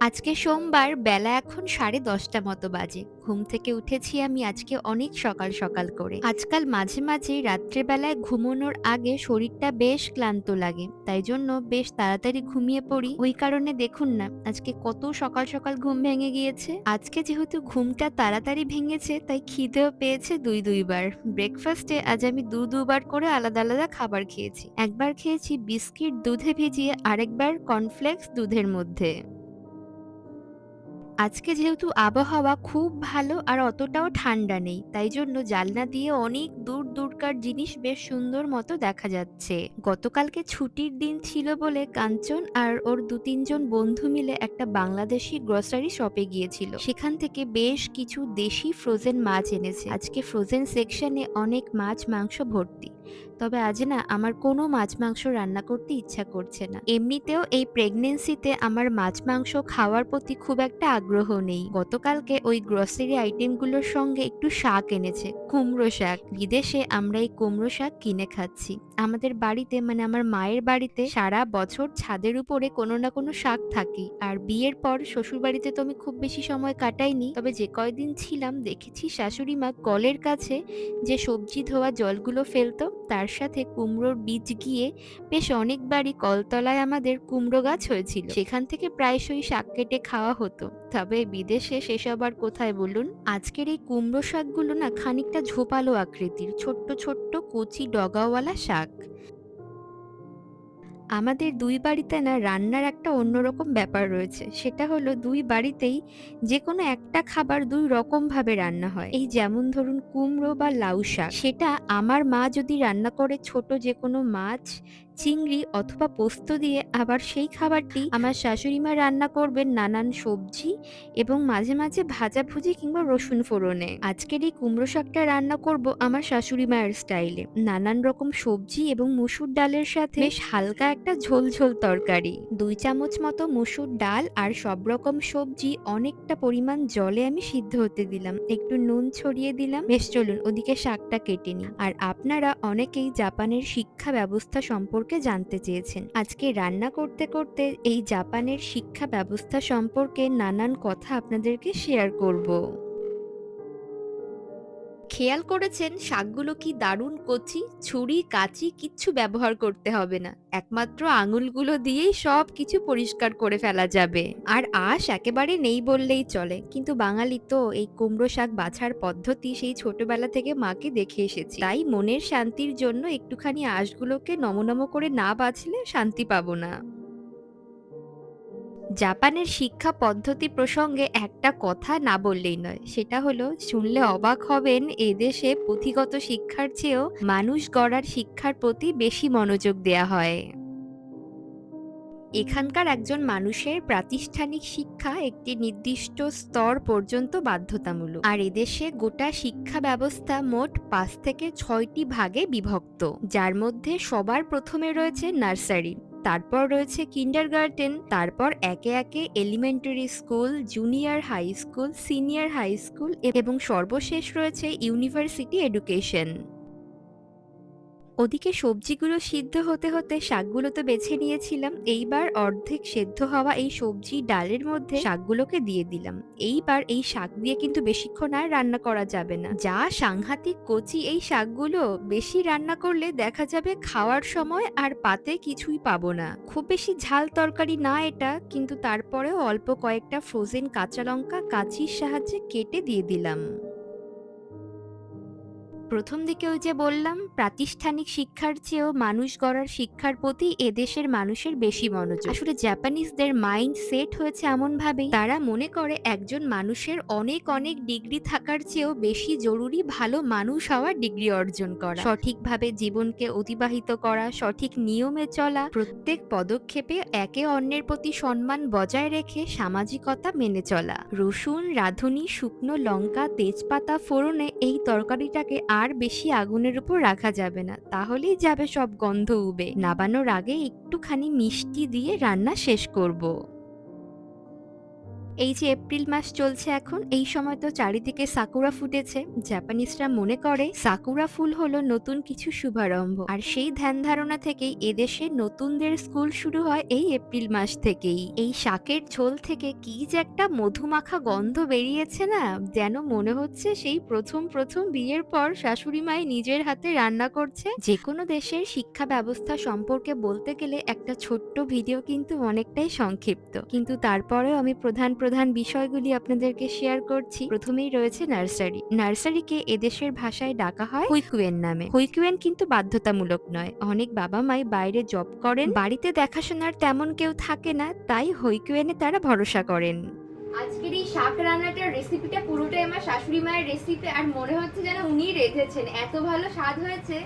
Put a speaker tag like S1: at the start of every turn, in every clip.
S1: আজকে সোমবার বেলা এখন সাড়ে দশটা মতো বাজে। ঘুম থেকে উঠেছি আমি আজকে অনেক সকাল সকাল করে। আজকাল মাঝে মাঝে রাত্রেবেলায় ঘুমানোর আগে শরীরটা বেশ ক্লান্ত লাগে, তাই জন্য বেশ তাড়াতাড়ি ঘুমিয়ে পড়ি। ওই কারণে দেখুন না, আজকে কত সকাল সকাল ঘুম ভেঙে গিয়েছে। আজকে যেহেতু ঘুমটা তাড়াতাড়ি ভেঙেছে, তাই খিদেও পেয়েছে দুই দুইবার। ব্রেকফাস্টে আজ আমি দু দুবার করে আলাদা আলাদা খাবার খেয়েছি। একবার খেয়েছি বিস্কিট দুধে ভিজিয়ে, আরেকবার কর্নফ্লেক্স দুধের মধ্যে। আজকে যেহেতু আবহাওয়া খুব ভালো আর অতটাও ঠান্ডা নেই, তাই জন্য জানলা দিয়ে অনেক দূর দূরকার জিনিস বেশ সুন্দর মতো দেখা যাচ্ছে। গতকালকে ছুটির দিন ছিল বলে কাঞ্চন আর ওর দু তিনজন বন্ধু মিলে একটা বাংলাদেশি গ্রসারি শপে গিয়েছিল। সেখান থেকে বেশ কিছু দেশি ফ্রোজেন মাছ এনেছে। আজকে ফ্রোজেন সেকশনে অনেক মাছ, মাংস ভর্তি। তবে আজ না আমার কোনো মাছ মাংস রান্না করতে ইচ্ছা করছে না। এমনিতেও এই প্রেগনেন্সিতে আমার মাছ মাংস খাওয়ার প্রতি খুব একটা আগ্রহ নেই। গতকালকে ওই গ্রসারি আইটেমগুলোর সঙ্গে একটু শাক এনেছে, কুমড়ো শাক। বিদেশে আমরা এই কুমড়ো শাক কিনে খাচ্ছি। আমাদের বাড়িতে মানে আমার মায়ের বাড়িতে সারা বছর ছাদের উপরে কোনো না কোনো শাক থাকি। আর বিয়ের পর শ্বশুর বাড়িতে তো আমি খুব বেশি সময় কাটাইনি। তবে যে কয়দিন ছিলাম দেখেছি শাশুড়ি মা কলের কাছে যে সবজি ধোয়া জলগুলো ফেলতো তার সাথে কুমড়োর বীজ গিয়ে বেশ অনেকবারই কলতলায় আমাদের কুমড়ো গাছ হয়েছিল। সেখান থেকে প্রায়শই শাক কেটে খাওয়া হতো। তবে বিদেশে সেসব আর কোথায় বলুন? আজকের এই কুমড়ো শাকগুলো না খানিকটা ঝোপালো আকৃতির, ছোট্ট ছোট্ট কচি ডগাওয়ালা শাক। আমাদের দুই বাড়িতে না রান্নার একটা অন্যরকম ব্যাপার রয়েছে। সেটা হলো দুই বাড়িতেই যে কোনো একটা খাবার দুই রকমভাবে রান্না হয়। এই যেমন ধরুন কুমড়ো বা লাউ শাক। সেটা আমার মা যদি রান্না করে, ছোট যে কোনো মাছ চিংড়ি অথবা পোস্ত দিয়ে আবার সেই খাবারটি আমার শাশুড়ি মা রান্না করবেন নানান সবজি এবং মাঝে মাঝে ভাজাভুজি কিংবা রসুন ফোড়নে। আজকের এই কুমড়ো শাকটা রান্না করব আমার শাশুড়ি মায়ের স্টাইলে। নানান রকম সবজি এবং মুসুর ডালের সাথে বেশ হালকা একটা ঝোল ঝোল তরকারি। দুই চামচ মতো মুসুর ডাল আর সব রকম সবজি অনেকটা পরিমাণ জলে আমি সিদ্ধ হতে দিলাম। একটু নুন ছড়িয়ে দিলাম। বেশ চলুন ওদিকে শাকটা কেটে নিই। আর আপনারা অনেকেই জাপানের শিক্ষা ব্যবস্থা সম্পর্কে সম্পর্কে জানতে চেয়েছেন। আজকে রান্না করতে করতে এই জাপানের শিক্ষা ব্যবস্থা সম্পর্কে নানান কথা আপনাদেরকে শেয়ার করব। খেয়াল করেছেন শাকগুলো কি দারুণ কচি, ছুরি, কাঁচি কিচ্ছু ব্যবহার করতে হবে না। একমাত্র আঙুলগুলো দিয়েই সব কিছু পরিষ্কার করে ফেলা যাবে। আর আঁশ একেবারে নেই বললেই চলে। কিন্তু বাঙালি তো এই কুমড়ো শাক বাছার পদ্ধতি সেই ছোটবেলা থেকে মাকে দেখে এসেছি। তাই মনের শান্তির জন্য একটুখানি আঁশগুলোকে নমনম করে না বাছলে শান্তি পাবো না। জাপানের শিক্ষা পদ্ধতি প্রসঙ্গে একটা কথা না বললেই নয়। সেটা হলো, শুনলে অবাক হবেন এদেশে পুঁথিগত শিক্ষার চেয়েও মানুষ গড়ার শিক্ষার প্রতি বেশি মনোযোগ দেয়া হয়। এখানকার একজন মানুষের প্রাতিষ্ঠানিক শিক্ষা একটি নির্দিষ্ট স্তর পর্যন্ত বাধ্যতামূলক। আর এদেশে গোটা শিক্ষা ব্যবস্থা মোট পাঁচ থেকে ছয়টি ভাগে বিভক্ত, যার মধ্যে সবার প্রথমে রয়েছে নার্সারি। তারপর রয়েছে কিন্ডার গার্ডেন তারপর একে একে elementary school junior high school senior high school এবং সর্বশেষ রয়েছে ইউনিভার্সিটি এডুকেশন ওদিকে সবজিগুলো সিদ্ধ হতে হতে শাকগুলো তো বেছে নিয়েছিলাম। এইবার অর্ধেক সেদ্ধ হওয়া এই সবজি ডালের মধ্যে শাকগুলোকে দিয়ে দিলাম। এইবার এই শাক দিয়ে কিন্তু বেশিক্ষণ আর রান্না করা যাবে না। যা সাংঘাতিক কচি এই শাকগুলো, বেশি রান্না করলে দেখা যাবে খাওয়ার সময় আর পাতে কিছুই পাবো না। খুব বেশি ঝাল তরকারি না এটা, কিন্তু তারপরেও অল্প কয়েকটা ফ্রোজেন কাঁচা লঙ্কা কাঁচির সাহায্যে কেটে দিয়ে দিলাম। প্রথম দিকে ওই যে বললাম, প্রাতিষ্ঠানিক শিক্ষার চেয়েও মানুষ গড়ার শিক্ষার প্রতি এদেশের মানুষের বেশি মনোযোগ। আসলে জাপানিজদের মাইন্ড সেট হয়েছে এমন ভাবেই তারা মনে করে একজন মানুষের অনেক অনেক ডিগ্রি থাকার চেয়েও বেশি জরুরি ভালো মানুষ হওয়ার ডিগ্রি অর্জন করা। সঠিকভাবে জীবনকে অতিবাহিত করা, সঠিক নিয়মে চলা, প্রত্যেক পদক্ষেপে একে অন্যের প্রতি সম্মান বজায় রেখে সামাজিকতা মেনে চলা। রসুন, রাঁধুনি, শুকনো লঙ্কা, তেজপাতা, ফোড়নে এই তরকারিটাকে আর বেশি আগুনের উপর রাখা যাবে না, তাহলেই যাবে সব গন্ধ উবে। নাবানোর আগে একটুখানি মিষ্টি দিয়ে রান্না শেষ করব। এই যে এপ্রিল মাস চলছে এখন, এই সময় তো চারিদিকে সাকুরা ফুটেছে। জাপানিজরা মনে করে সাকুরা ফুল হলো নতুন কিছু শুভারম্ভ। আর সেই ধ্যান ধারণা থেকেই এদেশে নতুনদের স্কুল শুরু হয় এই এপ্রিল মাস থেকেই। এই শাকের ঝোল থেকে কি যে একটা মধুমাখা গন্ধ বেরিয়েছে না, যেন মনে হচ্ছে সেই প্রথম প্রথম বিয়ের পর শাশুড়ি মাই নিজের হাতে রান্না করছে। যে কোনো দেশের শিক্ষা ব্যবস্থা সম্পর্কে বলতে গেলে একটা ছোট্ট ভিডিও কিন্তু অনেকটাই সংক্ষিপ্ত। কিন্তু তারপরেও আমি প্রধান প্রধান বিষয়গুলি আপনাদেরকে শেয়ার করছি। প্রথমেই রয়েছে নার্সারি। নার্সারিকে এদেশের ভাষায় ডাকা হয় হুইকুয়েন নামে। হুইকুয়েন কিন্তু বাধ্যতামূলক নয়। অনেক বাবা মাই বাইরে জব করেন। বাড়িতে দেখাশোনার তেমন কেউ থাকে না, তাই হুইকুয়েনে তারা ভরসা করেন।
S2: আজকের এই শাক রান্নাটার রেসিপিটা পুরোটাই আমার শাশুড়ি মায়ের রেসিপি আর মনে হচ্ছে যেন উনি রেঁধেছেন। এত ভালো স্বাদ হয়েছে।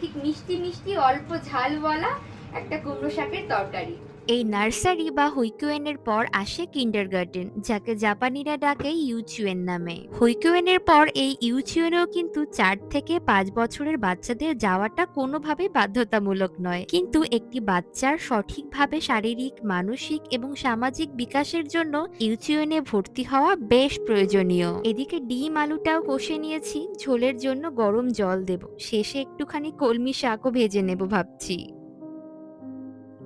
S2: ঠিক মিষ্টি মিষ্টি অল্প ঝালওয়ালা একটা কুমড়ো শাকের তরকারি।
S1: এই নার্সারি বা হুইকুয়েনের পর আসে কিন্ডারগার্টেন, যাকে জাপানিরা ডাকে ইউচুয়েন নামে। হুইকুয়েনের পর এই ইউচুয়েনেও কিন্তু চার থেকে পাঁচ বছরের বাচ্চাদের যাওয়াটা কোনোভাবে বাধ্যতামূলক নয়। কিন্তু একটি বাচ্চার সঠিকভাবে শারীরিক, মানসিক এবং সামাজিক বিকাশের জন্য ইউচুয়েনে ভর্তি হওয়া বেশ প্রয়োজনীয়। এদিকে ডিম আলুটাও কষে নিয়েছি, ঝোলের জন্য গরম জল দেব। শেষে একটুখানি কলমি শাকও ভেজে নেব ভাবছি।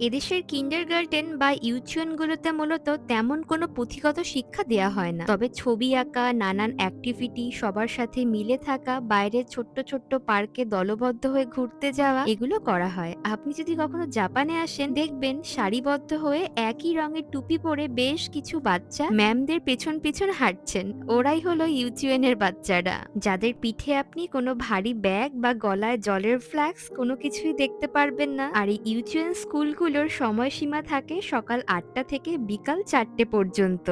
S1: এদেশের কিন্ডার গার্ডেন বা ইউচুয়েনগুলোতে মূলত তেমন কোনো পুঁথিগত শিক্ষা দেয়া হয় না। তবে ছবি আঁকা, নানান অ্যাক্টিভিটি সবার সাথে মিলে থাকা বাইরে ছোট্ট ছোট্ট পার্কে দলবদ্ধ হয়ে ঘুরতে যাওয়া, এগুলো করা হয়। আপনি যদি কখনো জাপানে আসেন, দেখবেন সারিবদ্ধ হয়ে একই রঙের টুপি পরে বেশ কিছু বাচ্চা ম্যামদের পেছন পেছন হাঁটছেন। ওরাই হলো ইউচুয়েনের বাচ্চারা। যাদের পিঠে আপনি কোনো ভারী ব্যাগ বা গলায় জলের ফ্ল্যাক্স কোনো কিছুই দেখতে পারবেন না। আর এই ইউচুয়েন স্কুলগুলোর সময়সীমা থাকে সকাল আটটা থেকে বিকাল চারটে পর্যন্ত।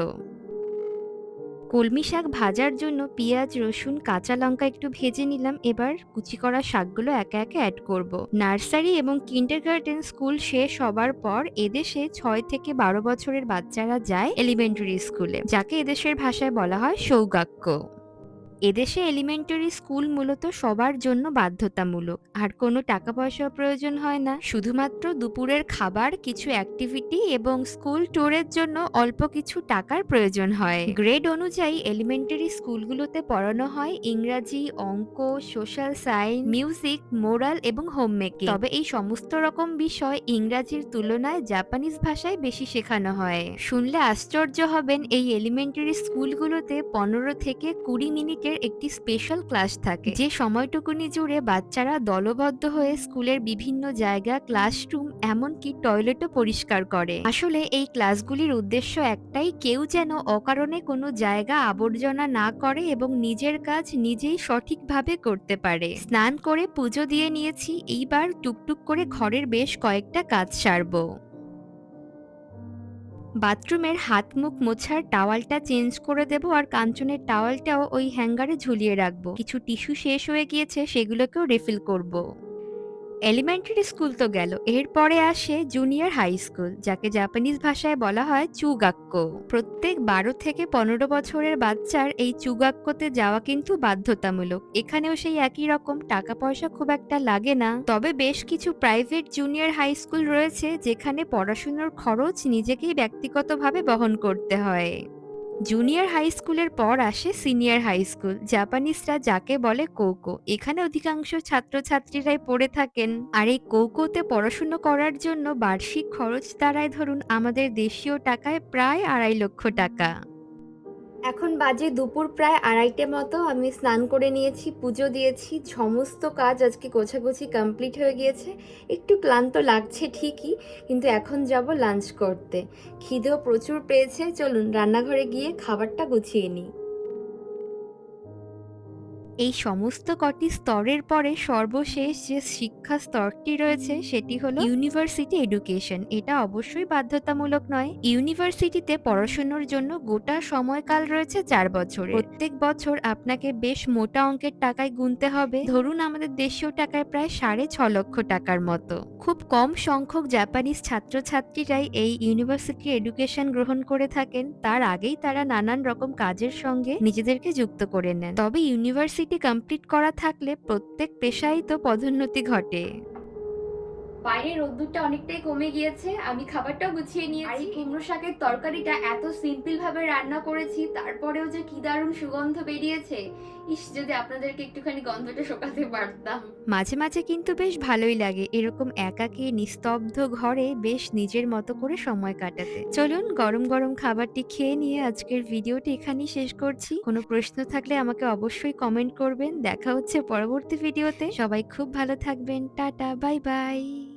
S1: কলমি শাক ভাজার জন্য পেঁয়াজ, রসুন, কাঁচা লঙ্কা একটু ভেজে নিলাম। এবার কুচি করা শাকগুলো একে একে অ্যাড করব। নার্সারি এবং কিন্ডারগার্টেন স্কুল শেষ হবার পর এদেশে ছয় থেকে বারো বছরের বাচ্চারা যায় এলিমেন্টারি স্কুলে, যাকে এদেশের ভাষায় বলা হয় সৌগাক্য এদেশে এলিমেন্টারি স্কুল মূলত সবার জন্য বাধ্যতামূলক। আর কোনো টাকা পয়সার প্রয়োজন হয় না। শুধুমাত্র দুপুরের খাবার, কিছু অ্যাক্টিভিটি এবং স্কুল ট্যুরের জন্য অল্প কিছু টাকার প্রয়োজন হয়। গ্রেড অনুযায়ী এলিমেন্টারি স্কুলগুলোতে পড়ানো হয় ইংরাজি, অঙ্ক সোশ্যাল সায়েন্স মিউজিক মোরাল এবং হোম মেকিং তবে এই সমস্ত রকম বিষয় ইংরাজির তুলনায় জাপানিজ ভাষায় বেশি শেখানো হয়। শুনলে আশ্চর্য হবেন এই এলিমেন্টারি স্কুলগুলোতে পনেরো থেকে কুড়ি মিনিটের একটি স্পেশাল ক্লাস থাকে। যে সময়টুকুনি জুড়ে বাচ্চারা দলবদ্ধ হয়ে স্কুলের বিভিন্ন জায়গা ক্লাসরুম এমনকি টয়লেটও পরিষ্কার করে। আসলে এই ক্লাসগুলির উদ্দেশ্য একটাই, কেউ যেন অকারণে কোনো জায়গা আবর্জনা না করে এবং নিজের কাজ নিজেই সঠিকভাবে করতে পারে। স্নান করে পুজো দিয়ে নিয়েছি, এইবার টুকটুক করে ঘরের বেশ কয়েকটা কাজ সারবো। বাথরুমের হাত মুখ মোছার টাওয়ালটা চেঞ্জ করে দেব আর কাঞ্চনের টাওয়ালটাও ওই হ্যাঙ্গারে ঝুলিয়ে রাখব কিছু টিস্যু শেষ হয়ে গিয়েছে, সেগুলোকেও রিফিল করব। এলিমেন্টারি স্কুল তো গেল। এরপরে আসে জুনিয়র হাই স্কুল যাকে জাপানিজ ভাষায় বলা হয় চুগাক্য প্রত্যেক বারো থেকে পনেরো বছরের বাচ্চার এই চুগাক্যতে যাওয়া কিন্তু বাধ্যতামূলক। এখানেও সেই একই রকম টাকা পয়সা খুব একটা লাগে না। তবে বেশ কিছু প্রাইভেট জুনিয়র হাই স্কুল রয়েছে, যেখানে পড়াশুনোর খরচ নিজেকেই ব্যক্তিগতভাবে বহন করতে হয়। জুনিয়র হাই স্কুলের পর আসে সিনিয়র হাই স্কুল। জাপানিজরা যাকে বলে কোকো। এখানে অধিকাংশ ছাত্রছাত্রীরাই পড়ে থাকেন। আর এই কোকোতে পড়াশুনো করার জন্য বার্ষিক খরচ দাঁড়ায় ধরুন আমাদের দেশীয় টাকায় প্রায় আড়াই লক্ষ টাকা।
S2: এখন বাজে দুপুর প্রায় আড়াইটে মতো। আমি স্নান করে নিয়েছি, পুজো দিয়েছি। সমস্ত কাজ আজকে গোছাগুছি কমপ্লিট হয়ে গিয়েছে। একটু ক্লান্ত লাগছে ঠিকই, কিন্তু এখন যাব লাঞ্চ করতে। খিদেও প্রচুর পেয়েছে। চলুন রান্নাঘরে গিয়ে খাবারটা গুছিয়ে নিই।
S1: এই সমস্ত কটি স্তরের পরে সর্বশেষ যে শিক্ষা স্তরটি রয়েছে সেটি হলো ইউনিভার্সিটি এডুকেশন এটা অবশ্যই বাধ্যতামূলক নয়। ইউনিভার্সিটিতে পড়াশোনার জন্য গোটা সময়কাল রয়েছে চার বছর প্রত্যেক বছর আপনাকে বেশ মোটা অঙ্কের টাকায় গুনতে হবে। ধরুন আমাদের দেশীয় টাকায় প্রায় সাড়ে ছ লক্ষ টাকার মতো। খুব কম সংখ্যক জাপানিজ ছাত্রছাত্রীরাই এই ইউনিভার্সিটি এডুকেশন গ্রহণ করে থাকেন। তার আগেই তারা নানান রকম কাজের সঙ্গে নিজেদেরকে যুক্ত করে নেন। তবে ইউনিভার্সিটি কমপ্লিট করা থাকলে প্রত্যেক পেশায় তো পদোন্নতি ঘটে।
S2: বাইরে রোদ্দুরটা অনেকটাই কমে গিয়েছে, আমি খাবারটাও গুছিয়ে নিয়েছি। কুমড়ো শাকের তরকারিটা এত সিম্পল ভাবে রান্না করেছি, তারপরেও যে কি দারুণ সুগন্ধ বেরিয়েছে। যদি আপনাদেরকে একটুখানি গন্ধটা শোকাতে পারতাম।
S1: মাঝে মাঝে কিন্তু বেশ ভালোই লাগে। এরকম একাকী, নিস্তব্ধ ঘরে বেশ নিজের মতো করে সময় কাটাতে। চলুন, গরম গরম খাবারটি খেয়ে নিয়ে আজকের ভিডিওটি এখানেই শেষ করছি। কোনো প্রশ্ন থাকলে আমাকে অবশ্যই কমেন্ট করবেন। দেখা হচ্ছে পরবর্তী ভিডিওতে। সবাই খুব ভালো থাকবেন। Tata, bye bye.